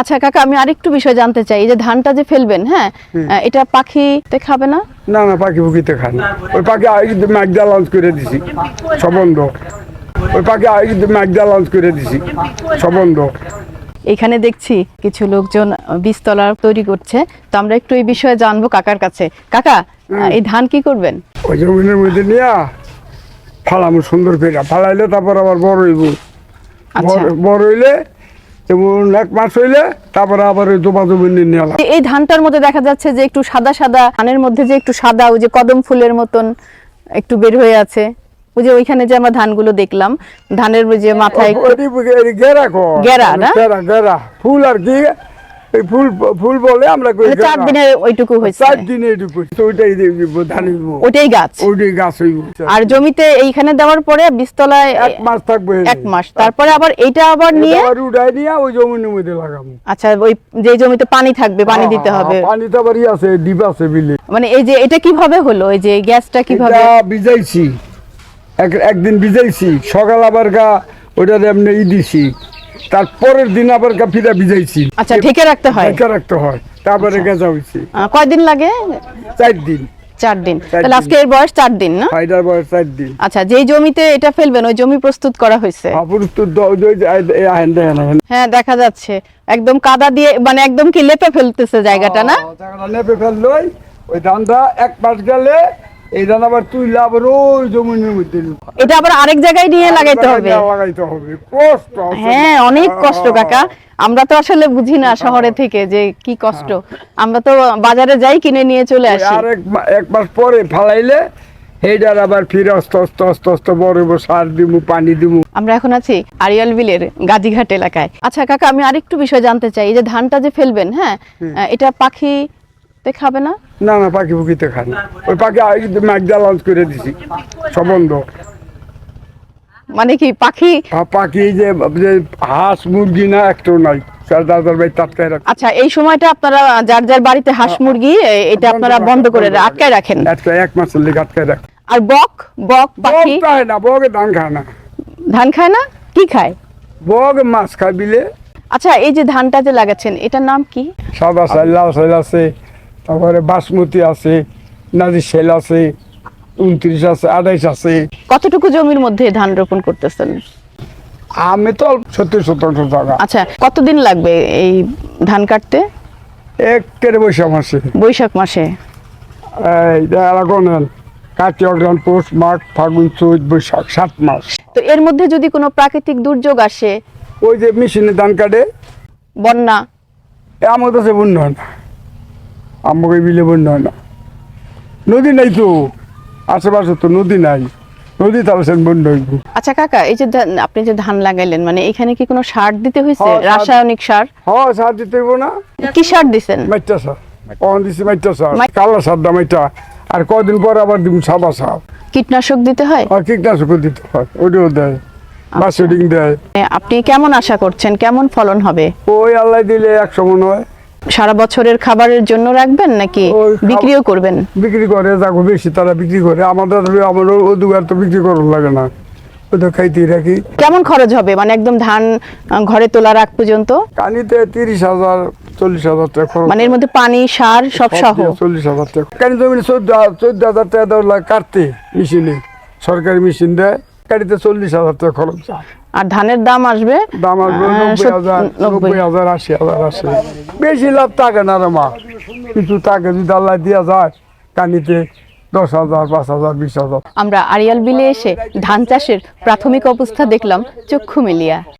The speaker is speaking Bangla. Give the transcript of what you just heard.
আচ্ছা কাকা আমি আরেকটু বিষয় জানতে চাই। যে ধানটা যে ফেলবেন হ্যাঁ এটা পাখিতে খাবে না? না না পাখি ফুকিতে খায় না। ওই পাখি ম্যাকডা লঞ্চ করে দিছি। সম্বন্ধ। ওই পাখি ম্যাকডা লঞ্চ করে দিছি। সম্বন্ধ। এখানে দেখছি কিছু লোকজন বীজতলা তৈরি করছে। তো আমরা একটু এই বিষয়ে জানব কাকার কাছে। কাকা এই ধান কি করবেন? ওই জমিনের মধ্যে নিয়ে ফালামু সুন্দর করে। ফালাইলে তারপর আবার বড় হইব। আচ্ছা। বড় হইলে যেমন এক মাস হইলে তারপরে আবার ওই দোপা জমি নিয়ে এই ধানটার মধ্যে দেখা যাচ্ছে যে একটু সাদা সাদা ধানের মধ্যে যে একটু সাদা ওই যে কদম ফুলের মতন একটু বের হয়ে আছে। ওই যে ওইখানে যে আমরা ধানগুলো দেখলাম ধানের যে মাথায় ঘেরা ঘেরা গেরা গেরা না? গেরা। ফুল আর কি এই ফুল ফুল বলে আমরা কই মানে চার ওইটুকু হয়েছে। চার দিনে ওইটাই দিব, ধান হইব ওইটাই গাছ। ওইটাই গাছ হইব। আর জমিতে এইখানে দেওয়ার পরে বীজতলায় এক মাস থাকবে এক মাস। তারপরে আবার এইটা আবার নিয়ে আবার নিয়ে ওই জমিনের মধ্যে লাগাবো। আচ্ছা ওই যে জমিতে পানি থাকবে পানি দিতে হবে। পানি তো আবার আছে ডিপ আছে বিলে। মানে এই যে এটা কীভাবে হলো? এই যে গ্যাসটা কীভাবে? ভিজাইছি। এক একদিন ভিজাইছি। সকাল আবার গা ওইটা এমনি ই দিছি। তারপরের দিন আবার ফিরা ভিজাইছি। আচ্ছা ঢেকে রাখতে হয়? ঢেকে রাখতে হয়। তারপরে গেজা হইছে। কয়দিন লাগে? চার দিন। চার দিন। তাহলে আজকে এর বয়স চার দিন না? বয়স চার দিন। আচ্ছা যেই জমিতে এটা ফেলবেন ওই জমি প্রস্তুত করা হয়েছে। হ্যাঁ দেখা যাচ্ছে। একদম কাদা দিয়ে মানে একদম কি লেপে ফেলতেছে জায়গাটা না? জায়গাটা নেপে ফেললই। ওই ধানটা এক মাস গেলে এই ধান আবার তুইলে আবার ওই জমিনের মধ্যে এটা আবার আরেক জায়গায় নিয়ে লাগাইতে হবে। লাগাইতে হবে। কষ্ট হ্যাঁ অনেক কষ্ট কাকা। আমরা তো আসলে বুঝি না শহরে থেকে যে কি কষ্ট। আমরা তো বাজারে যাই কিনে নিয়ে চলে আসি। আর এক মাস পরে ফালাইলে সেইটার আবার ফিরে আস্তে আস্তে আস্তে আস্তে বড় সার দিমু পানি দিমু। আমরা এখন আছি আরিয়াল বিলের গাজীঘাট এলাকায়। আচ্ছা কাকা আমি আরেকটু বিষয় জানতে চাই। এই যে ধানটা যে ফেলবেন হ্যাঁ এটা পাখিতে খাবে না? না না পাখি ফুকিতে খায় না। ওই পাখি ম্যাকডা লঞ্চ করে দিছি। সম্বন্ধ। মানে কি পাখি? পাখি যে হাঁস মুরগি না একটাও নাই। আচ্ছা এই সময়টা আপনারা যার যার বাড়িতে হাঁস মুরগি এটা আপনারা বন্ধ করে আটকায় রাখেন। এক মাসের লেগে আটকায় রাখ। আর বক বক পাখি? খায় না বগে ধান খায় না। ধান খায় না? কি খায়? বগ মাছ খায় বিলে। আচ্ছা এই যে ধানটা যে লাগাচ্ছেন এটার নাম কি? সাদা সাইল সাইল আছে। তারপরে বাসমতি আছে নাজি সেল আছে উনত্রিশ আছে আঠাইশ আছে। কতটুকু জমির মধ্যে ধান রোপণ করতেছেন? আমি তো সত্তর শতাংশ জায়গা আচ্ছা কতদিন লাগবে এই ধান কাটতে? একের বৈশাখ মাসে। বৈশাখ মাসে। কাটি অগ্রাণ পৌষ মাঘ ফাগুন চৈত বৈশাখ সাত মাস। তো এর মধ্যে যদি কোনো প্রাকৃতিক দুর্যোগ আসে? ওই যে মেশিনে ধান কাটে। বন্যা? এ আমার কাছে বন্য না। আমাকে বিলে বন্য হয় না। নদী নাই তো আশেপাশে তো নদী নাই। নদী বন্য হইব। আচ্ছা কাকা এই যে আপনি যে ধান লাগাইলেন মানে এখানে কি কোনো সার দিতে হয়েছে হ্যাঁ, রাসায়নিক সার? হ্যাঁ সার দিতে হইব না। কি সার দিছেন? মাইটা সার। কখন দিছি মাইটা সার। কালা সার দা মাইটা আর কদিন পর আবার দিব সাদা সার। কীটনাশক দিতে হয়? আর কীটনাশক দিতে হয়। ওইটাও দেয়। বাসুডিং দেয়। আপনি কেমন আশা করছেন? কেমন ফলন হবে? ওই আল্লাহ দিলে একশো মনে হয়। সারা বছরের খাবারের জন্য রাখবেন নাকি বিক্রিও করবেন? বিক্রি করে যাকো বেশি তারা বিক্রি করে। আমাদের আমার ওদুগার তো বিক্রি করার লাগে না। ওই তো খাইতেই রাখি। কেমন খরচ হবে? মানে একদম ধান ঘরে তোলার আগ পর্যন্ত? কানিতে তিরিশ হাজার চল্লিশ হাজার টাকা খরচ মানে এর মধ্যে পানি সার সব সহ? চল্লিশ হাজার টাকা। কানি জমিনে চোদ্দ চোদ্দ হাজার টাকা দেওয়া কাটতে মেশিনে। সরকারি মেশিন দেয় কানিতে চল্লিশ হাজার টাকা খরচ আর ধানের দাম আসবে দাম আসবে নব্বই হাজার নব্বই। নব্বই হাজার আশি হাজার আসে। বেশি লাভ থাকে না রে মা। কিছু থাকে যদি আল্লাহ দিয়া যায় কানিতে দশ হাজার পাঁচ হাজার বিশ হাজার। আমরা আড়িয়াল বিলে এসে ধান চাষের প্রাথমিক অবস্থা দেখলাম চক্ষু মিলিয়া।